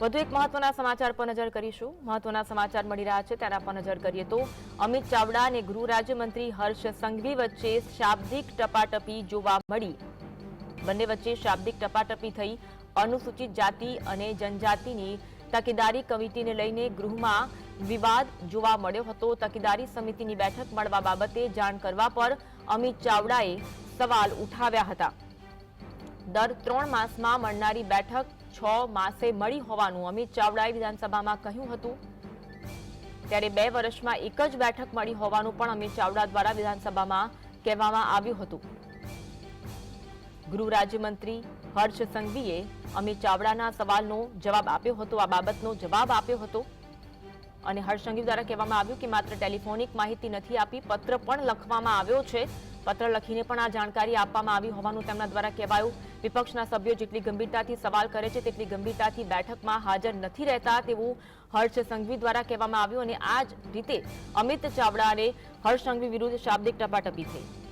વધુ એક મહત્વના સમાચાર પર નજર કરીશું. મહત્વના સમાચાર મળી રહ્યા છે તેના પર નજર કરીએ તો અમિત ચાવડા અને ગૃહ રાજ્યમંત્રી હર્ષ સંઘવી વચ્ચે શાબ્દિક ટપાટપી જોવા મળી. બંને વચ્ચે શાબ્દિક ટપાટપી થઈ. અનુસૂચિત જાતિ અને જનજાતિની તકેદારી કમિટીને લઈને ગૃહમાં વિવાદ જોવા મળ્યો હતો. તકેદારી સમિતિની બેઠક મળવા બાબતે જાણ કરવા પર અમિત ચાવડાએ સવાલ ઉઠાવ્યા હતા. દર ત્રણ માસમાં મળનારી બેઠક છ માસે મળી હોવાનું અમિત ચાવડાએ વિધાનસભામાં કહ્યું હતું. ત્યારે બે વર્ષમાં એક જ બેઠક મળી હોવાનું પણ અમિત ચાવડા દ્વારા વિધાનસભામાં કહેવામાં આવ્યું હતું. ગૃહ રાજ્યમંત્રી હર્ષ સંઘવીએ અમિત ચાવડાના સવાલનો જવાબ આપ્યો હતો. આ બાબતનો જવાબ આપ્યો હતો. અને હર્ષ દ્વારા કહેવામાં આવ્યું કે માત્ર ટેલિફોનિક માહિતી નથી આપી, પત્ર પણ લખવામાં આવ્યો છે. પત્ર લખીને પણ આ જાણકારી આપવામાં આવી હોવાનું તેમના દ્વારા કહેવાયું. વિપક્ષના સભ્યો જેટલી ગંભીરતાથી સવાલ કરે છે, તેટલી ગંભીરતાથી બેઠકમાં હાજર નથી રહેતા તેવું હર્ષ સંઘવી દ્વારા કહેવામાં આવ્યું અને આ જ રીતે અમિત ચાવડાને હર્ષ સંઘવી વિરુદ્ધ શાબ્દિક ટપાટપી થઈ.